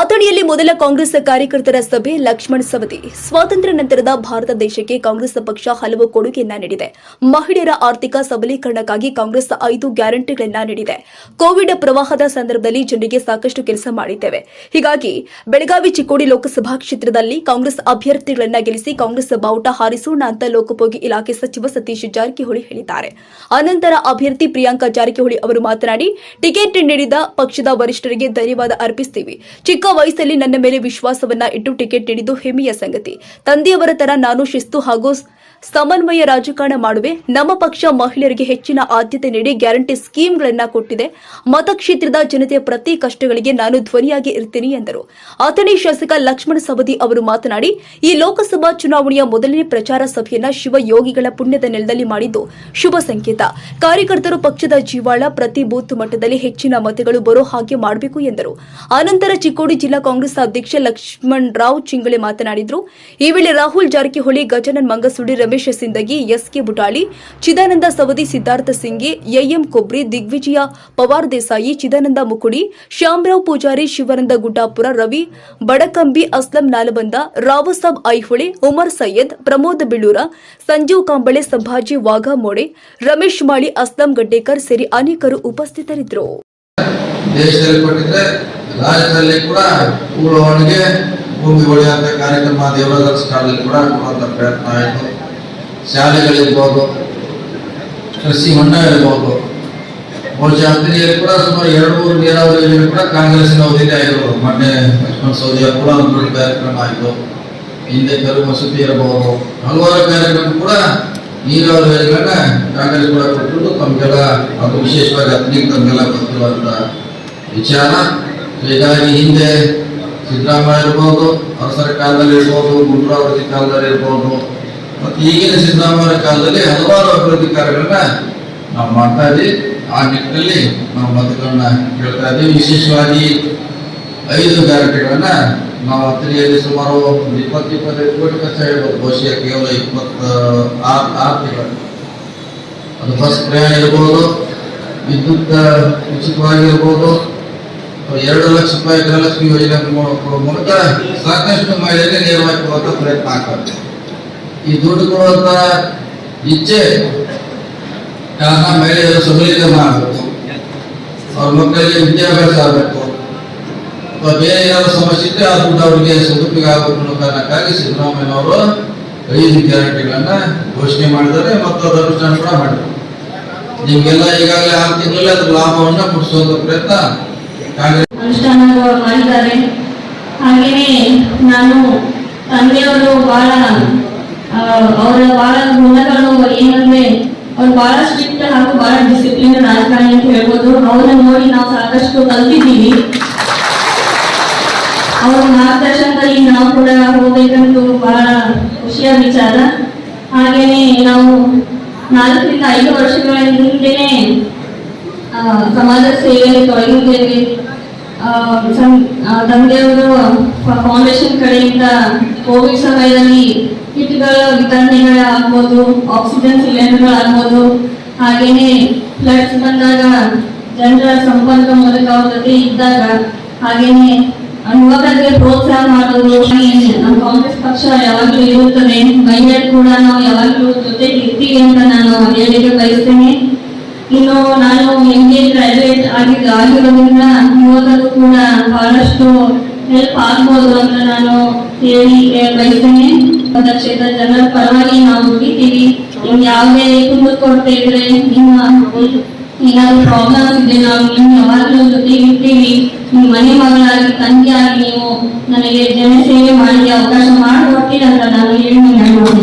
ಅಥಣಿಯಲ್ಲಿ ಮೊದಲ ಕಾಂಗ್ರೆಸ್ ಕಾರ್ಯಕರ್ತರ ಸಭೆ ಲಕ್ಷ್ಮಣ್ ಸವದಿ. ಸ್ವಾತಂತ್ರ್ಯ ನಂತರದ ಭಾರತ ದೇಶಕ್ಕೆ ಕಾಂಗ್ರೆಸ್ ಪಕ್ಷ ಹಲವು ಕೊಡುಗೆಯನ್ನ ನೀಡಿದೆ. ಮಹಿಳೆಯರ ಆರ್ಥಿಕ ಸಬಲೀಕರಣಕ್ಕಾಗಿ ಕಾಂಗ್ರೆಸ್ ಐದು ಗ್ಯಾರಂಟಿಗಳನ್ನ ನೀಡಿದೆ. ಕೋವಿಡ್ ಪ್ರವಾಹದ ಸಂದರ್ಭದಲ್ಲಿ ಜನರಿಗೆ ಸಾಕಷ್ಟು ಕೆಲಸ ಮಾಡಿದ್ದೇವೆ. ಹೀಗಾಗಿ ಬೆಳಗಾವಿ ಚಿಕ್ಕೋಡಿ ಲೋಕಸಭಾ ಕ್ಷೇತ್ರದಲ್ಲಿ ಕಾಂಗ್ರೆಸ್ ಅಭ್ಯರ್ಥಿಗಳನ್ನ ಗೆಲ್ಲಿಸಿ ಕಾಂಗ್ರೆಸ್ ಬಾವುಟ ಹಾರಿಸೋಣ ಅಂತ ಲೋಕೋಪಯೋಗಿ ಇಲಾಖೆ ಸಚಿವ ಸತೀಶ್ ಜಾರಕಿಹೊಳಿ ಹೇಳಿದ್ದಾರೆ. ಅನಂತರ ಅಭ್ಯರ್ಥಿ ಪ್ರಿಯಾಂಕಾ ಜಾರಕಿಹೊಳಿ ಅವರು ಮಾತನಾಡಿ, ಟಿಕೆಟ್ ನೀಡಿದ ಪಕ್ಷದ ವರಿಷ್ಠರಿಗೆ ಧನ್ಯವಾದ ಅರ್ಪಿಸುತ್ತೇವೆ ಚಿಕ್ಕ ವಯಸ್ಸಲ್ಲಿ ನನ್ನ ಮೇಲೆ ವಿಶ್ವಾಸವನ್ನ ಇಟ್ಟು ಟಿಕೆಟ್ ನೀಡಿದ್ದು ಹೆಮ್ಮೆಯ ಸಂಗತಿ. ತಂದೆಯವರ ತರ ನಾನು ಶಿಸ್ತು ಹಾಗೂ ಸಮನ್ವಯ ರಾಜಕಾರಣ ಮಾಡುವೆ. ನಮ್ಮ ಪಕ್ಷ ಮಹಿಳೆಯರಿಗೆ ಹೆಚ್ಚಿನ ಆದ್ಯತೆ ನೀಡಿ ಗ್ಯಾರಂಟಿ ಸ್ಕೀಮ್ಗಳನ್ನ ಕೊಟ್ಟಿದೆ. ಮತಕ್ಷೇತ್ರದ ಜನತೆಯ ಪ್ರತಿ ಕಷ್ಟಗಳಿಗೆ ನಾನು ಧ್ವನಿಯಾಗಿ ಇರ್ತೀನಿ ಎಂದರು. ಅಥಣಿ ಶಾಸಕ ಲಕ್ಷ್ಮಣ ಸವದಿ ಅವರು ಮಾತನಾಡಿ, ಈ ಲೋಕಸಭಾ ಚುನಾವಣೆಯ ಮೊದಲನೇ ಪ್ರಚಾರ ಸಭೆಯನ್ನ ಶಿವಯೋಗಿಗಳ ಪುಣ್ಯದ ನೆಲದಲ್ಲಿ ಮಾಡಿದ್ದು ಶುಭ ಸಂಕೇತ. ಕಾರ್ಯಕರ್ತರು ಪಕ್ಷದ ಜೀವಾಳ ಪ್ರತಿ ಬೂತ್ ಮಟ್ಟದಲ್ಲಿ ಹೆಚ್ಚಿನ ಮತಗಳು ಬರೋ ಹಾಗೆ ಮಾಡಬೇಕು ಎಂದರು. ಅನಂತರ ಚಿಕ್ಕೋಡಿ ಜಿಲ್ಲಾ ಕಾಂಗ್ರೆಸ್ ಅಧ್ಯಕ್ಷ ಲಕ್ಷ್ಮಣ್ ರಾವ್ ಚಿಂಗಳೆ ಮಾತನಾಡಿದರು. ಈ ವೇಳೆ Rahul Jarkiholi Gajanan Mangasudi Ramesh Sindagi, S K Butali, Chidananda Savadi, Siddharth Singi, A M Kobri, Digvijay Pawar Desai, Chidananda ಮುಕುಡಿ, Shyamrao Poojary, Shivananda Guddapur Ravi, Badakambi, Aslam ನಾಲಬಂದ, ರಾವಸಾಬ್ Aihole, Umar Syed, Pramod ಬಿಳೂರ, Sanjeev Kamble, Sambhaji ವಾಘಮೋಡೆ Ramesh Mali, Aslam Gaddekar ಸೇರಿ ಅನೇಕರು ಉಪಸ್ಥಿತರಿದ್ದರು. ರಾಜ್ಯದಲ್ಲಿ ಕೂಡ ಭೂಮಿ ಕಾರ್ಯಕ್ರಮ ಕೂಡ ಪ್ರಯತ್ನ ಆಯಿತು. ಶಾಲೆಗಳಿರ್ಬೋದು, ಕೃಷಿ ಹೊಂಡ ಇರ್ಬೋದು ಬಹುಶಃ ಹತ್ತಿರಿಯಲ್ಲಿ ಕೂಡ ಸುಮಾರು ಎರಡು ಮೂರು ನೀರಾವರಿ ಯೋಜನೆ ಕೂಡ ಕಾಂಗ್ರೆಸ್ನ ಅವಧಿಯಲ್ಲಿ ಆಗಿರ್ಬೋದು. ಮೊನ್ನೆ ಲಕ್ಷ್ಮಣ ಸೌದಿಯ ಕೂಡ ಒಂದು ಕಾರ್ಯಕ್ರಮ ಆಯಿತು ಹಿಂದೆ ಕರು ಮಸೂತಿ ಇರಬಹುದು. ಹಲವಾರು ಕಾರ್ಯಕ್ರಮ ಕೂಡ ನೀರಾವರಿ ಯೋಜನೆಗಳನ್ನ ಕಾಂಗ್ರೆಸ್ ಕೂಡ ಕೊಟ್ಟಿದ್ದು. ತಮಗೆಲ್ಲ ಅದು ವಿಶೇಷವಾಗಿ ಹತ್ತಿರಿಗೆ ತಮಗೆಲ್ಲ ಗೊತ್ತಿರುವಂತ ವಿಚಾರ. ಹೀಗಾಗಿ ಹಿಂದೆ ಸಿದ್ದರಾಮಯ್ಯ ಇರ್ಬೋದು ಅವರ ಕಾಲದಲ್ಲಿ ಇರ್ಬೋದು, ಗುಂಡ್ರಾವತಿ ಕಾಲದಲ್ಲಿ ಇರ್ಬೋದು ಮತ್ತು ಈಗಿನ ಸಿದ್ದರಾಮಯ್ಯ ಕಾಲದಲ್ಲಿ ಹಲವಾರು ಅಭಿವೃದ್ಧಿ ಕಾರ್ಯಗಳನ್ನ ನಾವು ಮಾಡ್ತಾ ಇದ್ದೀವಿ. ಆ ನಿಟ್ಟಿನಲ್ಲಿ ನಾವು ಮತಗಳನ್ನ ಕೇಳ್ತಾ ಇದ್ದೀವಿ. ವಿಶೇಷವಾಗಿ ಐದು ಗ್ಯಾರಂಟಿಗಳನ್ನ ನಾವು ಹತ್ತಿರಿಯಲ್ಲಿ ಸುಮಾರು ಒಂದು ಇಪ್ಪತ್ತು ಇಪ್ಪತ್ತೈದು ಕೋಟಿ ಖರ್ಚು ಹೇಳ್ಬೋದು ಬಹುಶಃ ಕೇವಲ ಇಪ್ಪತ್ತ ಆರು ಆರು ತಿಂಗಳು. ಅದು ಬಸ್ ಪ್ರಯಾಣ ಇರ್ಬೋದು, ವಿದ್ಯುತ್ ಉಚಿತವಾಗಿರ್ಬೋದು ಎರಡು ಲಕ್ಷ ರೂಪಾಯಿ ಗೃಹಲಕ್ಷ್ಮಿ ಯೋಜನೆ ಮೂಲಕ ಸಾಕಷ್ಟು ಮಹಿಳೆಯರಿಗೆ ನೇರವಾಗಿ ಕೊಡುವಂತ ಪ್ರಯತ್ನ ಆಗ್ತದೆ ಈ ದುಡ್ಡು ಕೊಡುವಂತ ಇಚ್ಛೆ ಮಹಿಳೆಯರು ಸಬಲೀಕರಣ ಮಾಡಬೇಕು ಅವ್ರ ಮಕ್ಕಳಿಗೆ ವಿದ್ಯಾಭ್ಯಾಸ ಆಗಬೇಕು. ಅಥವಾ ಬೇರೆ ಏನಾದ್ರು ಸಮಸ್ಯೆ ಇದ್ರೆ ಆ ದುಡ್ಡು ಅವರಿಗೆ ಸದುಪಯೋಗ ಅನ್ನೋ ಕಾರಣಕ್ಕಾಗಿ ಸಿದ್ದರಾಮಯ್ಯನವರು ಐದು ಗ್ಯಾರಂಟಿಗಳನ್ನ ಘೋಷಣೆ ಮಾಡಿದ್ದಾರೆ ಮತ್ತು ಅದರ ಅನುಷ್ಠಾನ ಕೂಡ ಮಾಡಿದ್ದಾರೆ. ನಿಮ್ಗೆಲ್ಲ ಈಗಾಗಲೇ ಆರು ತಿಂಗಳಲ್ಲಿ ಅದ್ರ ಲಾಭವನ್ನ ಮುಟ್ಟಿಸುವಂತ ಪ್ರಯತ್ನ ಅನುಷ್ಠಾನ ಮಾಡಿದ್ದಾರೆ. ಹಾಗೇನೆ ನಾನು ತಂದೆಯವರು ಬಹಳ ಅವರ ಬಹಳ ಗುಣಗಳು ಏನಂದ್ರೆ ಅವ್ರು ಬಹಳ ಸ್ಟ್ರಿಕ್ಟ್ ಹಾಗೂ ಬಹಳ ಡಿಸಿಪ್ಲಿನ್ ರಾಜಕಾರಣಿ ಅಂತ ಹೇಳ್ಬೋದು. ಅವ್ರನ್ನ ನೋಡಿ ನಾವು ಸಾಕಷ್ಟು ಕಲ್ತಿದ್ದೀವಿ. ಅವ್ರ ಮಾರ್ಗದರ್ಶನದಲ್ಲಿ ನಾವು ಕೂಡ ಹೋಗ್ಬೇಕಂತೂ ಬಹಳ ಖುಷಿಯ ವಿಚಾರ. ಹಾಗೇನೆ ನಾವು ನಾಲ್ಕರಿಂದ ಐದು ವರ್ಷಗಳ ಹಿಂದೆನೆ ಸಮಾಜ ಸೇವೆಯಲ್ಲಿ ತೊಡಗಿದ್ದೇವೆ. ತಂದೆಯವರು ಫೌಂಡೇಶನ್ ಕಡೆಯಿಂದ ಕೋವಿಡ್ ಸಮಯದಲ್ಲಿ ಕಿಟ್ಗಳ ವಿತರಣೆಗಳಾಗ್ಬೋದು ಆಕ್ಸಿಜನ್ ಸಿಲಿಂಡರ್ಗಳಾಗ್ಬೋದು ಹಾಗೇನೆ ಫ್ಲಡ್ಸ್ ಬಂದಾಗ ಜನರ ಸಂಪರ್ಕ ಮೂಲಕ ಅವ್ರ ಜೊತೆ ಇದ್ದಾಗ ಹಾಗೇನೆ ಯುವಕರಿಗೆ ಪ್ರೋತ್ಸಾಹ ಮಾಡೋದು ನಮ್ಮ ಕಾಂಗ್ರೆಸ್ ಪಕ್ಷ ಯಾವಾಗಲೂ ಇರುತ್ತದೆ. ಮಹಿಳೆಯರು ಕೂಡ ನಾವು ಯಾವಾಗಲೂ ಜೊತೆಗೆ ಇರ್ತೀವಿ ಅಂತ ನಾನು ಹೇಳಿಕೆ ಬಯಸ್ತೇನೆ. ಇನ್ನು ನಾನು ಎಂ ಎ ಗ್ರಾಜುಯೇಟ್ ಆಗಿದ್ದ ಆಗಿರೋದ್ರಿಂದ ಯುವಕರು ಕೂಡ ಬಹಳಷ್ಟು ಹೆಲ್ಪ್ ಆಗ್ಬೋದು ಅಂತ ನಾನು ಹೇಳಿ ಬಯಸ್ತೇನೆ ಕ್ಷೇತ್ರ ಜನರ ಪರವಾಗಿ ನಾವು ದುಡಿತೀವಿ ನಿಮ್ಗೆ ಯಾವುದೇ ಕುಂದು ಕೊಡ್ತಾ ಇದ್ರೆ ನಿಮ್ಮ ಏನಾದ್ರು ಪ್ರಾಬ್ಲಮ್ಸ್ ಇದೆ, ನಾವು ನಿಮ್ ಯಾವಾಗಲೂ ಜೊತೆ ಇರ್ತೀವಿ. ನಿಮ್ಮ ಮನೆ ಮಗಳಾಗಿ, ತಂಗಿಯಾಗಿ ನೀವು ನನಗೆ ಜನ ಸೇವೆ ಮಾಡಿ ಅವಕಾಶ ಮಾಡಿಕೊಡ್ತೀರಿ ಅಂತ ನಾನು ಹೇಳಿ ಹೇಳ್ಬೋದು